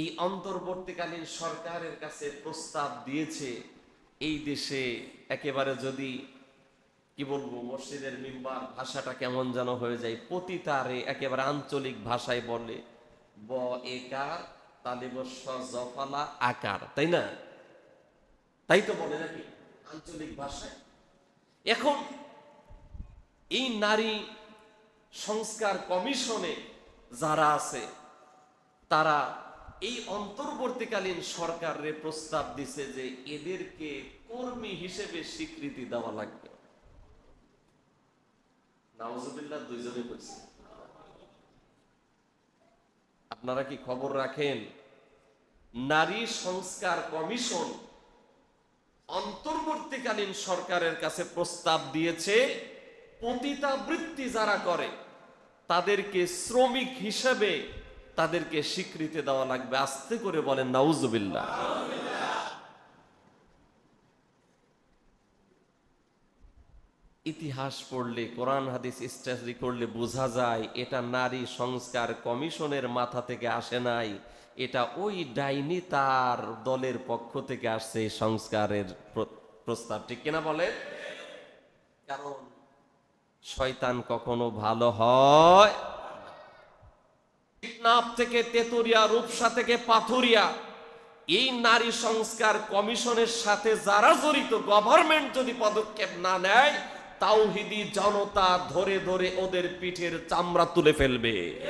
এই অন্তর্বর্তীকালীন সরকারের কাছে প্রস্তাব দিয়েছে, এই দেশে একেবারে যদি, কি বলব, মসজিদের মিম্বার ভাষাটা কেমন যেন হয়ে যায় প্রতি পতিতারে একেবারে আঞ্চলিক ভাষায় বলে, ব একার তালিবস্ব জফালা আকার, তাই না? তাই তো বলে নাকি, আঞ্চলিক ভাষায়? এখন এই নারী সংস্কার কমিশনে যারা আছে, তারা এই অন্তর্বর্তীকালীন সরকারের প্রস্তাব দিছে যে এদেরকে কর্মী হিসেবে স্বীকৃতি দেওয়া লাগবে। আপনারা কি খবর রাখেন? নারী সংস্কার কমিশন অন্তর্বর্তীকালীন সরকারের কাছে প্রস্তাব দিয়েছে, পতিতাবৃত্তি যারা করে, তাদেরকে শ্রমিক হিসেবে তাদেরকে স্বীকৃতি দেওয়া লাগবে। আস্তে করে বলেন, নাউজুবিল্লাহ। ইতিহাস পড়লে, কোরআন, হাদিস, স্টাডি করলে বোঝা যায়, এটা নারী সংস্কার কমিশনের মাথা থেকে আসে নাই। এটা ওই ডাইনি তার দলের পক্ষ থেকে আসছে এই সংস্কারের প্র- প্রস্তাব। ঠিক কিনা বলে কারণ শয়তান কখনো ভালো হয় টেকনাফ থেকে তেতুরিয়া, রূপসা থেকে পাথুরিয়া, এই নারী সংস্কার কমিশনের সাথে যারা জড়িত গভর্নমেন্ট যদি পদক্ষেপ না নেয়, তাওহিদি জনতা ধরে ধরে ওদের পিঠের চামড়া তুলে ফেলবে।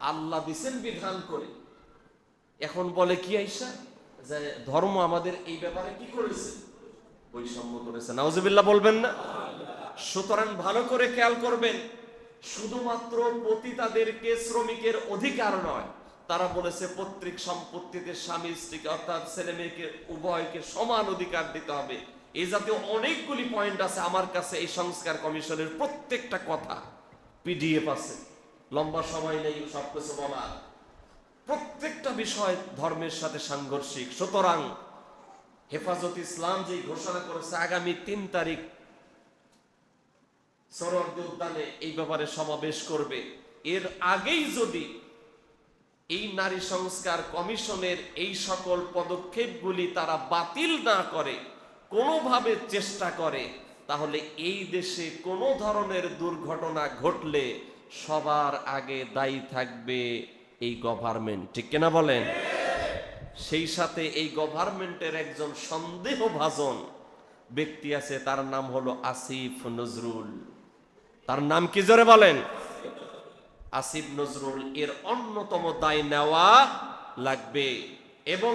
আল্লাহ দিছেন বিধান করে। এখন বলে কি আইসা যে ধর্ম আমাদের এই ব্যাপারে কি করেছে? বৈষম্য করেছে। নাউজুবিল্লাহ বলবেন না। সুতরাং ভালো করে খেয়াল করবেন। শুধুমাত্র পতিতাদেরকে শ্রমিকের অধিকার নয়, তারা বলেছে পৈতৃক সম্পত্তিতে স্বামী, স্ত্রীকে, অর্থাৎ ছেলে মেয়েকে, উভয়কে সমান অধিকার দিতে হবে। এই জাতীয় অনেকগুলি পয়েন্ট আছে আমার কাছে এই সংস্কার কমিশনের প্রত্যেকটা কথা। পিডিএফ আছে, লম্বা সময় নেই, সবকিছু বলার। প্রত্যেকটা বিষয় ধর্মের সাথে সাংঘর্ষিক। সুতরাং হেফাজত ইসলাম যে ঘোষণা করেছে, আগামী তিন তারিখ সরোয়ার্দী উদ্যানে এই ব্যাপারে সমাবেশ করবে। এর আগেই যদি এই নারী সংস্কার কমিশনের এই সকল পদক্ষেপগুলি তারা বাতিল না করে, কোনোভাবে চেষ্টা করে, তাহলে এই দেশে কোনো ধরনের দুর্ঘটনা ঘটলে সবার আগে দায়ী থাকবে এই গভর্নমেন্ট। ঠিক কিনা বলেন? সেই সাথে এই গভর্নমেন্টের একজন সন্দেহভাজন ব্যক্তি আছে, তার নাম হলো আসিফ নজরুল। তার নাম কি জোরে বলেন? আসিফ নজরুল এর অন্যতম দায় নেওয়া লাগবে। এবং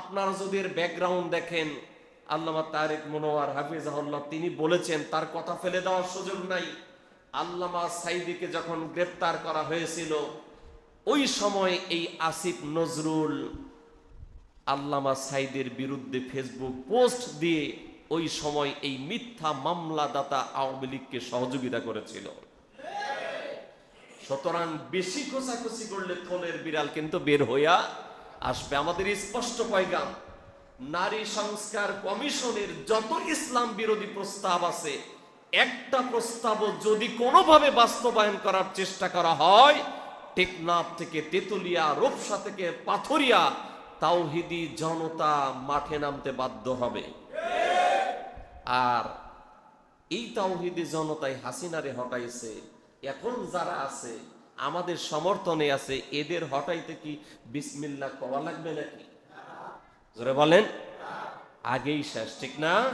আপনারা যদি এর ব্যাকগ্রাউন্ড দেখেন, আল্লামা তারেক মনোয়ার হাফিজাহুল্লাহ তিনি বলেছেন, তার কথা ফেলে দেওয়ার সুযোগ নাই। আল্লামা সাইদিকে যখন গ্রেপ্তার করা হয়েছিল, ওই সময় এই আসিফ নজরুল আল্লামা সাইদের বিরুদ্ধে ফেসবুক পোস্ট দিয়ে ওই সময় এই মিথ্যা মামলাদাতা আওয়ামী লীগকে সহযোগিতা করেছিল। সুতরাং বেশি খোঁচাখুচি করলে থলের বিড়াল কিন্তু বের হইয়া আসবে। আমাদের স্পষ্ট পয়গাম, নারী সংস্কার কমিশনের যত ইসলাম বিরোধী প্রস্তাব আছে, একটা প্রস্তাবও যদি কোনোভাবে বাস্তবায়ন করার চেষ্টা করা হয়, টেকনাফ থেকে তেতুলিয়া, রূপসা থেকে পাথরিয়া, তাওহিদি জনতা মাঠে নামতে বাধ্য হবে। আর এই তাওহিদি জনতাই হাসিনারে হটাইছে। এখন যারা আছে, আমাদের সমর্থনে আছে, এদের হটাইতে কি বিসমিল্লাহ কওয়া লাগবে নাকি? জোরে বলেন। আগেই শেষ, ঠিক না?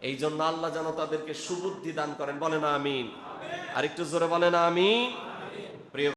এই জন্য আল্লাহ যেন তাদেরকে সুবুদ্ধি দান করেন। বলেন আমিন। আরেকটু জোরে বলেন আমিন।